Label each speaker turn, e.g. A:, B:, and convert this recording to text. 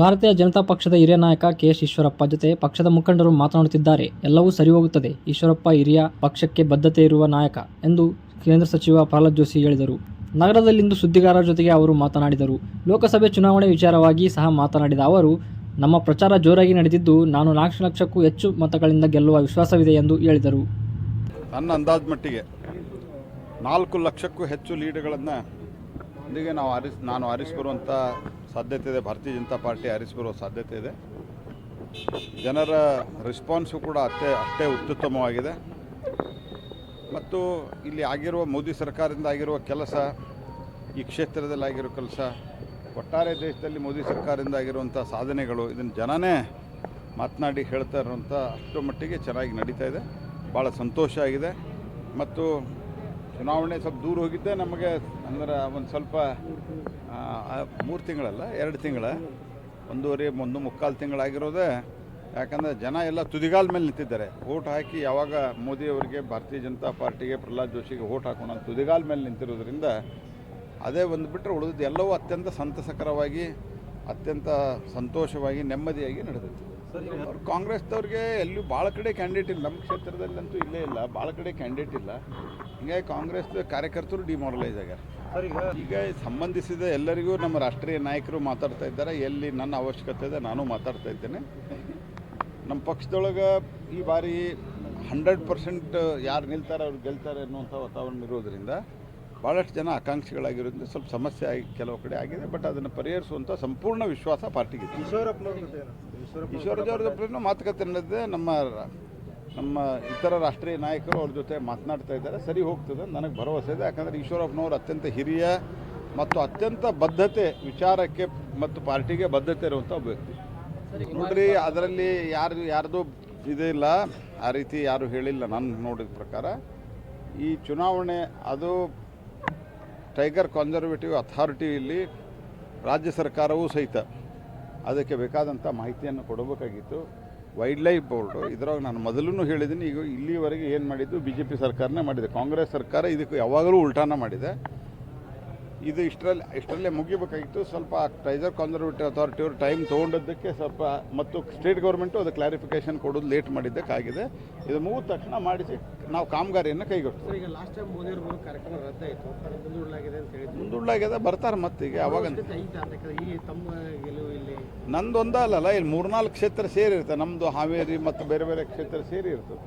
A: ಭಾರತೀಯ ಜನತಾ ಪಕ್ಷದ ಹಿರಿಯ ನಾಯಕ ಕೆ ಎಸ್ ಈಶ್ವರಪ್ಪ ಜೊತೆ ಪಕ್ಷದ ಮುಖಂಡರು ಮಾತನಾಡುತ್ತಿದ್ದಾರೆ. ಎಲ್ಲವೂ ಸರಿ ಹೋಗುತ್ತದೆ ಈಶ್ವರಪ್ಪ ಹಿರಿಯ ಪಕ್ಷಕ್ಕೆ ಬದ್ಧತೆ ಇರುವ ನಾಯಕ ಎಂದು ಕೇಂದ್ರ ಸಚಿವ ಪ್ರಹ್ಲಾದ್ ಜೋಶಿ ಹೇಳಿದರು. ನಗರದಲ್ಲಿಂದು ಸುದ್ದಿಗಾರರ ಜೊತೆಗೆ ಅವರು ಮಾತನಾಡಿದರು. ಲೋಕಸಭೆ ಚುನಾವಣೆ ವಿಚಾರವಾಗಿ ಸಹ ಮಾತನಾಡಿದ ಅವರು, ನಮ್ಮ ಪ್ರಚಾರ ಜೋರಾಗಿ ನಡೆದಿದ್ದು ನಾನು ನಾಲ್ಕು ಲಕ್ಷಕ್ಕೂ ಹೆಚ್ಚು ಮತಗಳಿಂದ ಗೆಲ್ಲುವ ವಿಶ್ವಾಸವಿದೆ ಎಂದು ಹೇಳಿದರು.
B: ನನ್ನ ಅಂದಾಜು ಮಟ್ಟಿಗೆ ನಾಲ್ಕು ಲಕ್ಷಕ್ಕೂ ಹೆಚ್ಚು ಲೀಡ್ಗಳನ್ನು ನಾವು ಆರಿಸ್, ನಾನು ಆರಿಸಿ ಬರುವಂಥ ಸಾಧ್ಯತೆ ಇದೆ. ಭಾರತೀಯ ಜನತಾ ಪಾರ್ಟಿ ಆರಿಸಿ ಬರುವ ಸಾಧ್ಯತೆ ಇದೆ. ಜನರ ರೆಸ್ಪಾನ್ಸು ಕೂಡ ಅಷ್ಟೇ ಅಷ್ಟೇ ಅತ್ಯುತ್ತಮವಾಗಿದೆ ಮತ್ತು ಇಲ್ಲಿ ಆಗಿರುವ ಮೋದಿ ಸರ್ಕಾರದಿಂದ ಆಗಿರುವ ಕೆಲಸ, ಈ ಕ್ಷೇತ್ರದಲ್ಲಿ ಆಗಿರೋ ಕೆಲಸ, ಒಟ್ಟಾರೆ ದೇಶದಲ್ಲಿ ಮೋದಿ ಸರ್ಕಾರದಿಂದ ಆಗಿರುವಂಥ ಸಾಧನೆಗಳು, ಇದನ್ನು ಜನನೇ ಮಾತನಾಡಿ ಹೇಳ್ತಾ ಇರುವಂಥ ಅಷ್ಟು ಮಟ್ಟಿಗೆ ಚೆನ್ನಾಗಿ ನಡೀತಾ ಇದೆ. ಭಾಳ ಸಂತೋಷ ಆಗಿದೆ. ಮತ್ತು ಚುನಾವಣೆ ಸ್ವಲ್ಪ ದೂರ ಹೋಗಿದ್ದೆ. ನಮಗೆ ಅಂದ್ರೆ ಒಂದು ಸ್ವಲ್ಪ ಮೂರು ತಿಂಗಳಲ್ಲ, ಎರಡು ತಿಂಗಳ, ಒಂದೂವರೆ, ಒಂದು ಮುಕ್ಕಾಲು ತಿಂಗಳಾಗಿರೋದೇ ಯಾಕಂದರೆ ಜನ ಎಲ್ಲ ತುದಿಗಾಲ ಮೇಲೆ ನಿಂತಿದ್ದಾರೆ. ಓಟ್ ಹಾಕಿ ಯಾವಾಗ ಮೋದಿಯವರಿಗೆ ಭಾರತೀಯ ಜನತಾ ಪಾರ್ಟಿಗೆ, ಪ್ರಹ್ಲಾದ್ ಜೋಶಿಗೆ ಓಟ್ ಹಾಕೋಣ ತುದಿಗಾಲ ಮೇಲೆ ನಿಂತಿರೋದ್ರಿಂದ ಅದೇ ಒಂದು ಬಿಟ್ಟರೆ ಉಳಿದಿದ್ದು ಎಲ್ಲವೂ ಅತ್ಯಂತ ಸಂತಸಕರವಾಗಿ, ಅತ್ಯಂತ ಸಂತೋಷವಾಗಿ, ನೆಮ್ಮದಿಯಾಗಿ ನಡೆದಿತ್ತು ಅವ್ರು ಕಾಂಗ್ರೆಸ್ದವ್ರಿಗೆ ಎಲ್ಲೂ ಭಾಳ ಕಡೆ ಕ್ಯಾಂಡಿಡೇಟ್ ಇಲ್ಲ. ನಮ್ಮ ಕ್ಷೇತ್ರದಲ್ಲಂತೂ ಇಲ್ಲೇ ಇಲ್ಲ. ಭಾಳ ಕಡೆ ಕ್ಯಾಂಡಿಡೇಟ್ ಇಲ್ಲ. ಹಿಂಗಾಗಿ ಕಾಂಗ್ರೆಸ್ ಕಾರ್ಯಕರ್ತರು ಡಿಮಾರಲೈಸ್ ಆಗ್ಯಾರ. ಈಗ ಸಂಬಂಧಿಸಿದ ಎಲ್ಲರಿಗೂ ನಮ್ಮ ರಾಷ್ಟ್ರೀಯ ನಾಯಕರು ಮಾತಾಡ್ತಾ ಇದ್ದಾರೆ. ಎಲ್ಲಿ ನನ್ನ ಅವಶ್ಯಕತೆ ಇದೆ ನಾನು ಮಾತಾಡ್ತಾ ಇದ್ದೇನೆ. ನಮ್ಮ ಪಕ್ಷದೊಳಗೆ ಈ ಬಾರಿ ಹಂಡ್ರೆಡ್ ಪರ್ಸೆಂಟ್ ಯಾರು ನಿಲ್ತಾರೆ ಅವ್ರು ಗೆಲ್ತಾರೆ ಅನ್ನುವಂಥ ವಾತಾವರಣ ಇರೋದ್ರಿಂದ ಭಾಳಷ್ಟು ಜನ ಆಕಾಂಕ್ಷಿಗಳಾಗಿರೋದ್ರಿಂದ ಸ್ವಲ್ಪ ಸಮಸ್ಯೆ ಆಗಿ ಕೆಲವು ಕಡೆ ಆಗಿದೆ ಬಟ್ ಅದನ್ನು ಪರಿಹರಿಸುವಂಥ ಸಂಪೂರ್ಣ ವಿಶ್ವಾಸ ಪಾರ್ಟಿಗೆ ಈಶ್ವರದೇವ್ರ ಜೊತೆ ಮಾತುಕತೆ ನಡೆದಿದೆ ನಮ್ಮ ನಮ್ಮ ಇತರ ರಾಷ್ಟ್ರೀಯ ನಾಯಕರು ಅವ್ರ ಜೊತೆ ಮಾತನಾಡ್ತಾ ಇದ್ದಾರೆ ಸರಿ ಹೋಗ್ತದೆ ನನಗೆ ಭರವಸೆ ಇದೆ ಯಾಕಂದರೆ ಈಶ್ವರಪ್ಪನವರು ಅತ್ಯಂತ ಹಿರಿಯ ಮತ್ತು ಅತ್ಯಂತ ಬದ್ಧತೆ ವಿಚಾರಕ್ಕೆ ಮತ್ತು ಪಾರ್ಟಿಗೆ ಬದ್ಧತೆ ಇರುವಂಥ ಒಬ್ಬ ವ್ಯಕ್ತಿ. ನೋಡ್ರಿ ಅದರಲ್ಲಿ ಯಾರು ಯಾರ್ದು ಇದಿಲ್ಲ ಆ ರೀತಿ ಯಾರು ಹೇಳಿಲ್ಲ ನಾನು ನೋಡಿದ ಪ್ರಕಾರ. ಈ ಚುನಾವಣೆ ಅದು ಟೈಗರ್ ಕನ್ಸರ್ವೇಟಿವ್ ಅಥಾರಿಟಿಯಲ್ಲಿ ರಾಜ್ಯ ಸರ್ಕಾರವೂ ಸಹಿತ ಅದಕ್ಕೆ ಬೇಕಾದಂಥ ಮಾಹಿತಿಯನ್ನು ಕೊಡಬೇಕಾಗಿತ್ತು. ವೈಲ್ಡ್ ಲೈಫ್ ಬೋರ್ಡು ಇದ್ರಾಗ ನಾನು ಮೊದಲೂ ಹೇಳಿದ್ದೀನಿ, ಈಗ ಇಲ್ಲಿವರೆಗೆ ಏನು ಮಾಡಿದ್ದು ಬಿ ಜೆ ಪಿ ಸರ್ಕಾರನೇ ಮಾಡಿದೆ. ಕಾಂಗ್ರೆಸ್ ಸರ್ಕಾರ ಇದಕ್ಕೆ ಯಾವಾಗಲೂ ಉಲ್ಟಾನ ಮಾಡಿದೆ. ಇದು ಇಷ್ಟರಲ್ಲಿ ಇಷ್ಟರಲ್ಲೇ ಮುಗಿಬೇಕಾಗಿತ್ತು. ಸ್ವಲ್ಪ ಟ್ರೈಸರ್ ಕಾನ್ಸರ್ವೇಟಿವ್ ಅಥಾರಿಟಿ ಅಥಾರಿಟಿಯವರು ಟೈಮ್ ತೊಗೊಂಡದ್ದಕ್ಕೆ ಸ್ವಲ್ಪ ಮತ್ತು ಸ್ಟೇಟ್ ಗೌರ್ಮೆಂಟು ಅದು ಕ್ಲಾರಿಫಿಕೇಷನ್ ಕೊಡೋದು ಲೇಟ್ ಮಾಡಿದ್ದಕ್ಕಾಗಿದೆ. ಇದು ಮುಗಿದ ತಕ್ಷಣ ಮಾಡಿಸಿ ನಾವು ಕಾಮಗಾರಿಯನ್ನು ಕೈಗೊಳ್ತೀವಿ.
C: ಈಗ ಲಾಸ್ಟ್ ಟೈಮ್ ಮೋದಿ ಅವರು ಕಾರ್ಯಕ್ರಮ ರದ್ದಾಯಿತು. ಮುಂದೂಡಲಾಗಿದೆ ಅಂತ ಹೇಳಿ
B: ಮುಂದೂಡಲಾಗಿದೆ ಬರ್ತಾರೆ ಮತ್ತೀಗ ಅವಾಗ. ನಂದೊಂದ ಅಲ್ಲಲ್ಲ ಇಲ್ಲಿ ಮೂರ್ನಾಲ್ಕು ಕ್ಷೇತ್ರ ಸೇರಿರುತ್ತೆ. ನಮ್ಮದು ಹಾವೇರಿ ಮತ್ತು ಬೇರೆ ಬೇರೆ ಕ್ಷೇತ್ರ ಸೇರಿ ಇರ್ತದೆ.